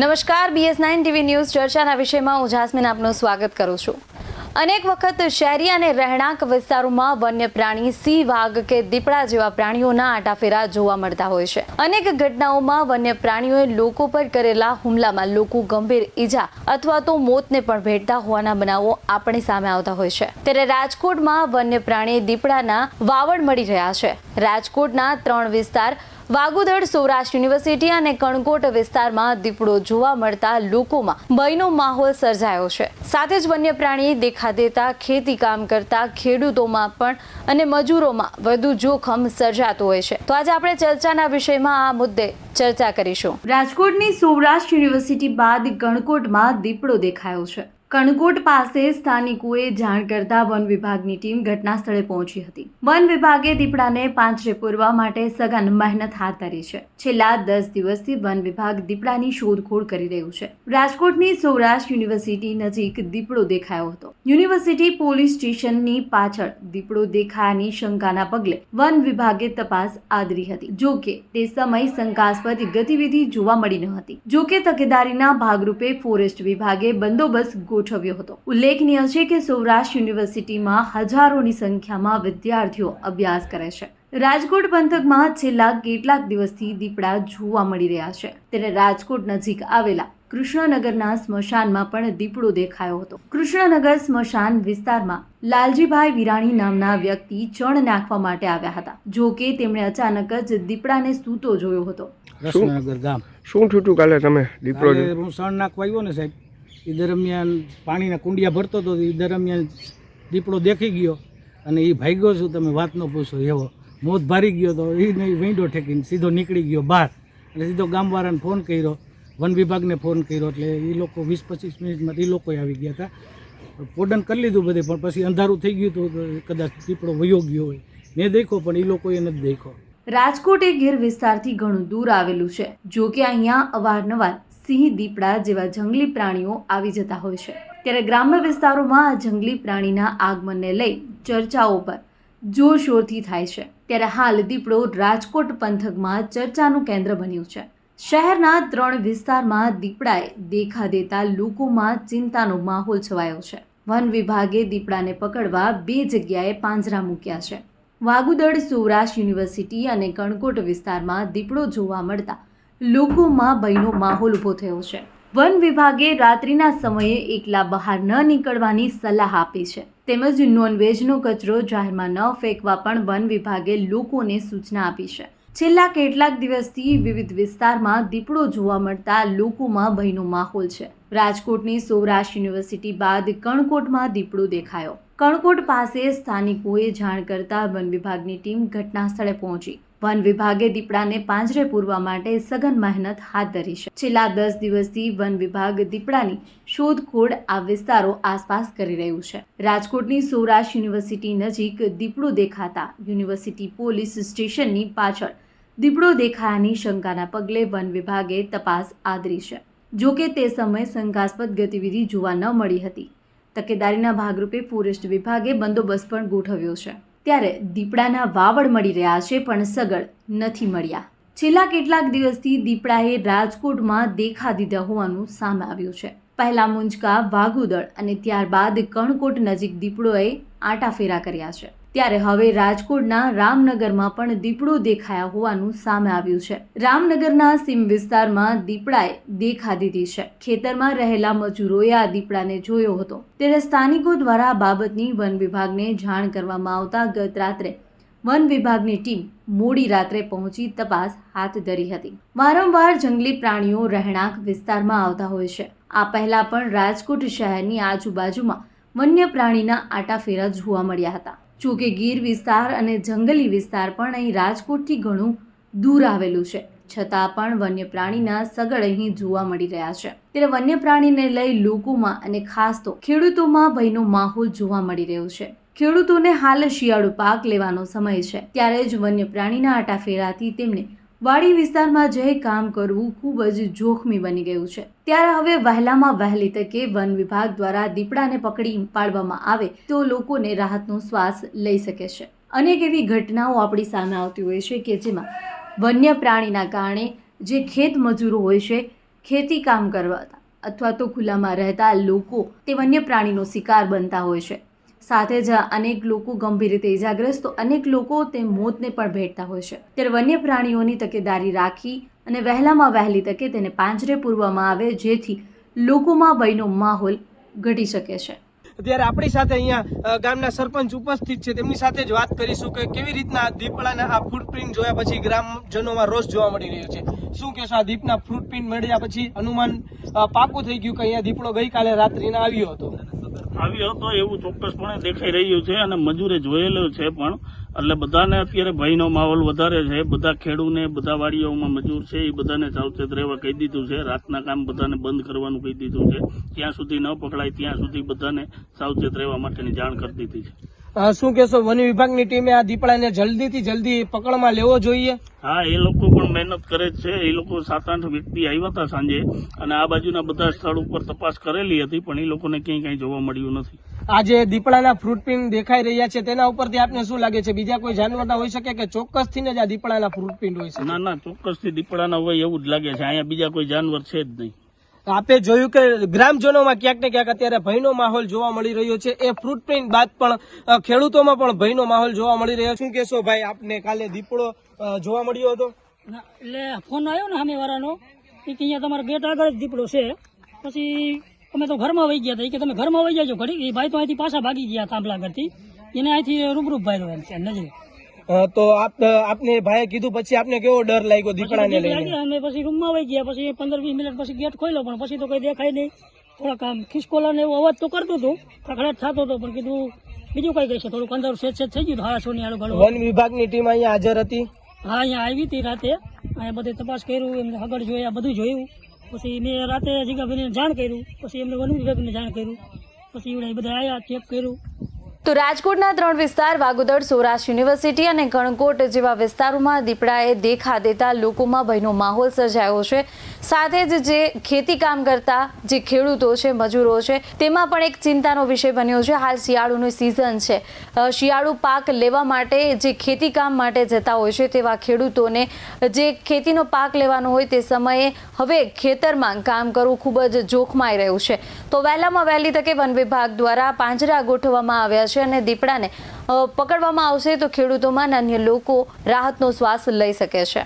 નમસ્કાર BS nine TV news ચર્ચાના વિષયમાં હું જાસ્મીન આપનું સ્વાગત કરું છું. અનેક વખત શહેરી અને રહેણાંક વિસ્તારોમાં વન્ય પ્રાણી સિંહ, વાઘ કે દીપડા જેવા પ્રાણીઓના આટાફેરા જોવા મળતા હોય છે. અનેક ઘટનાઓમાં વન્ય પ્રાણીઓએ લોકો પર કરેલા હુમલામાં લોકો ગંભીર ઈજા અથવા તો મોતને પણ ભેટતા હોવાના બનાવો આપણી સામે આવતા હોય છે. ત્યારે રાજકોટમાં વન્ય પ્રાણી દીપડાના વાવડ મળી રહ્યા છે. રાજકોટના ત્રણ વિસ્તાર વાગુદડ સૌરાષ્ટ્ર યુનિવર્સિટી અને કણકોટ વિસ્તારમાં દીપડો જોવા મળતા લોકોમાં ભયનો માહોલ સર્જાયો છે. સાથે જ વન્ય પ્રાણી દેખા દેતા, ખેતી કામ કરતા, ખેડૂતોમાં પણ અને મજૂરોમાં વધુ જોખમ સર્જાતું હોય છે. તો આજે આપણે ચર્ચાના વિષયમાં આ મુદ્દે ચર્ચા કરીશું. રાજકોટની સૌરાષ્ટ્ર યુનિવર્સિટી બાદ કણકોટમાં દીપડો દેખાયો છે. કણકોટ પાસે સ્થાનિકોએ જાણ કરતા વન વિભાગની ટીમ ઘટના પહોંચી હતી. વન વિભાગે દીપડાને પાંજરે પૂરવા માટે સઘન મહેનત હાથ ધરી છે. છેલ્લા દસ દિવસથી વન વિભાગ દીપડાની શોધખોળ કરી રહ્યું છે. રાજકોટની સૌરાષ્ટ્ર યુનિવર્સિટી નજીક દીપડો દેખાયો હતો. યુનિવર્સિટી પોલીસ સ્ટેશનની પાછળ દીપડો દેખાયાની શંકાના પગલે વન વિભાગે તપાસ આદરી હતી. જો કે તે સમય શંકાસ્પદ ગતિવિધિ જોવા મળી ન હતી. જો કે તકેદારીના ભાગરૂપે ફોરેસ્ટ વિભાગે બંદોબસ્ત ગોઠવ્યો હતો. ઉલ્લેખનીય છે કે સૌરાષ્ટ્ર યુનિવર્સિટીમાં હજારોની સંખ્યામાં વિદ્યાર્થીઓ અભ્યાસ કરે છે. રાજકોટ પંથકમાં છેલ્લા કેટલાક દિવસથી દીપડા જોવા મળી રહ્યા છે. ત્યારે રાજકોટ નજીક આવેલા કૃષ્ણનગરના સ્મશાનમાં પણ દીપડો દેખાયો હતો. કૃષ્ણનગર સ્મશાન વિસ્તારમાં લાલજીભાઈ વિરાણી નામના વ્યક્તિ ચણ નાખવા માટે આવ્યા હતા. જો કે તેમણે અચાનક જ દીપડાને સૂતો જોયો હતો. કૃષ્ણનગર ગામ. શું થયું કાલે તમે દીપડો હું ચણ નાખવા આવ્યો ને સાહેબ. એ દરમિયાન પાણીના કુંડિયા ભરતો હતો એ દરમિયાન દીપડો દેખી ગયો અને એ ભાગ્યો છું, તમે વાત ન પૂછો, એવો મોત ભારી ગયો તો એ નહીં વિંડો ઠેકીને સીધો નીકળી ગયો બહાર. એટલે સીધો ગામવાળાને ફોન કર્યો, વન વિભાગને ફોન કર્યો, એટલે એ લોકો વીસ પચીસ મિનિટમાં એ લોકો આવી ગયા હતા. પોડન કરી લીધું બધે, પણ પછી અંધારું થઈ ગયું હતું કદાચ દીપડો વયો ગયો હોય. મેં દેખો પણ એ લોકોએ નથી દેખો રાજકોટ એ ગીર વિસ્તારથી ઘણું દૂર આવેલું છે. જો કે અહીંયા અવારનવાર સિંહ દીપડા જેવા જંગલી પ્રાણીઓ આવી જતા હોય છે. ત્યારે ગ્રામ્ય વિસ્તારોમાં આ જંગલી પ્રાણીના આગમનને લઈ ચર્ચાઓ પર જોરશોરથી થાય છે. ત્યારે હાલ દીપડો રાજકોટ પંથકમાં ચર્ચાનું કેન્દ્ર બન્યું છે. શહેરના ત્રણ વિસ્તારમાં દીપડાએ દેખા દેતા લોકોમાં ચિંતાનો માહોલ છવાયો છે. વન વિભાગે દીપડાને પકડવા બે જગ્યાએ પાંજરા મૂક્યા છે. વાગુદડ સૌરાષ્ટ્ર યુનિવર્સિટી અને કણકોટ વિસ્તારમાં દીપડો જોવા મળતા લોકોમાં ભયનો માહોલ ઊભો થયો છે. વન વિભાગે રાત્રિના સમયે એકલા બહાર ન નીકળવાની સલાહ આપી છે. તેમજ નોનવેજનો કચરો જાહેરમાં ન ફેંકવા પણ વન વિભાગે લોકોને સૂચના આપી છે. છેલ્લા કેટલાક દિવસથી વિવિધ વિસ્તારમાં દીપડો જોવા મળતા લોકોમાં ભયનો માહોલ છે. રાજકોટની સૌરાષ્ટ્ર યુનિવર્સિટી બાદ કણકોટમાં દીપડો દેખાયો. કણકોટ પાસે સ્થાનિકોએ જાણ કરતા વન વિભાગની ટીમ ઘટના સ્થળે પહોંચી. વન વિભાગે દીપડાને પાંજરે પૂરવા માટે સઘન મહેનત હાથ ધરી છે. છેલ્લા દસ દિવસથી વન વિભાગ દીપડાની શોધખોળ આ વિસ્તારો આસપાસ કરી રહ્યું છે. રાજકોટની સૌરાષ્ટ્ર યુનિવર્સિટી નજીક દીપડો દેખાતા યુનિવર્સિટી પોલીસ સ્ટેશનની પાછળ દીપડો દેખાયાની શંકાના પગલે વન વિભાગે તપાસ આદરી છે. જો કે તે સમયે શંકાસ્પદ ગતિવિધિ જોવા ન મળી હતી. તકેદારીના ભાગરૂપે ફોરેસ્ટ વિભાગે બંદોબસ્ત પણ ગોઠવ્યો છે. ત્યારે દીપડાના વાવડ મળી રહ્યા છે પણ સગળ નથી મળ્યા. છેલ્લા કેટલાક દિવસથી દીપડાએ રાજકોટમાં દેખા દીધા હોવાનું સામે આવ્યું છે. પહેલા મુંજકા, વાઘુદળ અને ત્યારબાદ કણકોટ નજીક દીપડોએ આંટાફેરા કર્યા છે. ત્યારે હવે રાજકોટના રામનગરમાં પણ દીપડો દેખાયા હોવાનું સામે આવ્યું છે. રામનગરના સીમ વિસ્તારમાં દીપડાએ દેખા દીધી છે. ખેતરમાં રહેલા મજૂરોએ આ દીપડાને જોયો હતો. ત્યારે સ્થાનિકો દ્વારા આ બાબતની વન વિભાગને જાણ કરવામાં આવતા ગત રાત્રે વન વિભાગની ટીમ મોડી રાત્રે પહોંચી તપાસ હાથ ધરી હતી. વારંવાર જંગલી પ્રાણીઓ રહેણાંક વિસ્તારમાં આવતા હોય છે. આ પહેલા પણ રાજકોટ શહેરની આજુબાજુમાં વન્ય પ્રાણીના આટાફેરા જોવા મળ્યા હતા. જોકે ગીર વિસ્તાર અને જંગલી વિસ્તાર પણ અહીં રાજકોટથી ઘણું દૂર આવેલું છે. છતાં પણ વન્ય પ્રાણીના સગડ અહીં જોવા મળી રહ્યા છે. ત્યારે વન્ય પ્રાણીને લઈ લોકોમાં અને ખાસ તો ખેડૂતોમાં ભયનો માહોલ જોવા મળી રહ્યો છે. ખેડૂતોને હાલ શિયાળુ પાક લેવાનો સમય છે. ત્યારે જ વન્ય પ્રાણીના આટાફેરાથી તેમને વાડી વિસ્તારમાં જઈ કામ કરવું ખૂબ જ જોખમી બની ગયું છે. ત્યારે હવે વહેલામાં વહેલી તકે વન વિભાગ દ્વારા દીપડાને પકડી પાડવામાં આવે તો લોકોને રાહતનો શ્વાસ લઈ શકે છે. અનેક એવી ઘટનાઓ આપણી સામે આવતી હોય છે કે જેમાં વન્ય પ્રાણીના કારણે જે ખેત મજૂરો હોય છે, ખેતી કામ કરવા અથવા તો ખુલ્લામાં રહેતા લોકો તે વન્ય પ્રાણીનો શિકાર બનતા હોય છે. સાથે જ અનેક લોકો ગંભીર રીતે ઇજાગ્રસ્ત તો અનેક લોકો તે મોતને પણ ભેટતા હોય છે. ત્યારે વન્ય પ્રાણીઓની તકેદારી રાખી અને વહેલામાં વહેલી તકે તેને પાંજરે પૂરવામાં આવે, જેથી લોકોમાં ભયનો માહોલ ઘટી શકે છે. અત્યારે આપણી સાથે અહીંયા ગામના સરપંચ ઉપસ્થિત છે. તેમની સાથે જ વાત કરીશું કે કેવી રીતના દીપડાના આ ફૂટપ્રિન્ટ જોયા પછી ગ્રામજનોમાં રોષ જોવા મળી રહ્યો છે. શું કહેશો આ દીપના ફૂટપ્રિન્ટ મળ્યા પછી? અનુમાન પાકું થઈ ગયું કે અહીંયા દીપડો ગઈકાલે રાત્રિના આવ્યો હતો? આવ્યો હતો એવું ચોક્કસપણે દેખાઈ રહ્યું છે અને મજૂરે જોયેલો છે પણ, એટલે બધાને અત્યારે ભયનો માહોલ વધારે છે. બધા ખેડૂને, બધા વાડીઓમાં મજૂર છે, એ બધાને સાવચેત રહેવા કહી દીધું છે. રાતના કામ બધાને બંધ કરવાનું કહી દીધું છે. ત્યાં સુધી ન પકડાય, ત્યાં સુધી બધાને સાવચેત રહેવા માટેની જાણ કરી દીધી છે. શું કહેશો? વન વિભાગની ટીમે આ દીપડાને જલ્દીથી જલ્દી પકડમાં લેવો જોઈએ? હા એ લોકો પણ મહેનત કરે જ છે. એ લોકો સાત આઠ વ્યક્તિ આવ્યા હતા સાંજે અને આ બાજુના બધા સ્થળ ઉપર તપાસ કરેલી હતી પણ એ લોકોને ક્યાંય કાંઈ જોવા મળ્યું નથી. આજે દીપડાના ફ્રૂટપ્રિન્ટ દેખાઈ રહ્યા છે. તેના ઉપરથી આપને શું લાગે છે? બીજા કોઈ જાનવરના હોઈ શકે કે ચોક્કસથી જ આ દીપડાના ફ્રૂટપ્રિન્ટ હોય છે ના ના ચોક્કસથી દીપડાના હોય એવું જ લાગે છે. અહીંયા બીજા કોઈ જાનવર છે જ નહીં. આપે જોયું કે ગ્રામજનોમાં ક્યાંક ને ક્યાંક અત્યારે ભયનો માહોલ જોવા મળી રહ્યો છે. એ ફ્રૂટપ્રિન્ટ બાદ પણ ખેડૂતોમાં પણ ભયનો માહોલ જોવા મળી રહ્યો શું કહેશો ભાઈ આપને કાલે દીપડો જોવા મળ્યો હતો? એટલે ફોન આવ્યો ને સામે વાળાનો કે અહીંયા તમારા ગેટ આગળ જ દીપડો છે. પછી અમે તો ઘરમાં વહી ગયા હતા. કે તમે ઘરમાં વહી જાજો. ઘડી એ ભાઈ તો અહીંથી પાછા ભાગી ગયા તાંબલા ઘરથી એને અહીંથી રૂબરૂપ ભાઈ રહ્યો એમ છે નજરે. અ, તો આપ આપને ભાઈએ કીધું પછી આપને કેવો ડર લાગ્યો પછી લઈને? અમે પછી રૂમમાં વહી ગયા પછી પંદર વીસ મિનિટ પછી ગેટ ખોલ્યો પણ પછી તો કઈ દેખાય નહીં. થોડાક આમ ખિસકોલા ને એવો અવાજ તો કરતો હતો ખખડાટ થતો હતો પણ કીધું બીજું કઈ છે થોડુંક અંદર સેજ સેજ થઈ ગયું હાડા સોની આડું વન વિભાગની ટીમ અહીંયા હાજર હતી? હા અહીંયા આવી હતી રાતે. અહીંયા બધી તપાસ કર્યું એમને આગળ જોયા બધું જોયું. પછી મેં રાતે જીગાભાઈને જાણ કર્યું પછી એમને વન વિભાગને જાણ કર્યું. પછી એવડે બધા આવ્યા ચેક કર્યું. તો રાજકોટના ત્રણ વિસ્તાર વાગોદર સૌરાષ્ટ્ર યુનિવર્સિટી અને ગણકોટ જેવા વિસ્તારોમાં દીપડાએ દેખા દેતા લોકોમાં ભયનો માહોલ સર્જાયો છે. સાથે જ જે ખેતી કામ કરતા જે ખેડૂતો છે, મજૂરો છે, તેમાં પણ એક ચિંતાનો વિષય બન્યો છે. હાલ શિયાળુની સિઝન છે. શિયાળુ પાક લેવા માટે જે ખેતી કામ માટે જતા હોય છે, તેવા ખેડૂતોને જે ખેતીનો પાક લેવાનો હોય તે સમયે હવે ખેતરમાં કામ કરવું ખૂબ જ જોખમાઈ રહ્યું છે. તો વહેલામાં વહેલી તકે વન વિભાગ દ્વારા પાંજરા ગોઠવવામાં આવ્યા છે અને દીપડાને પકડવામાં આવશે તો ખેડૂતોમાં અન્ય લોકો રાહતનો શ્વાસ લઈ શકે છે.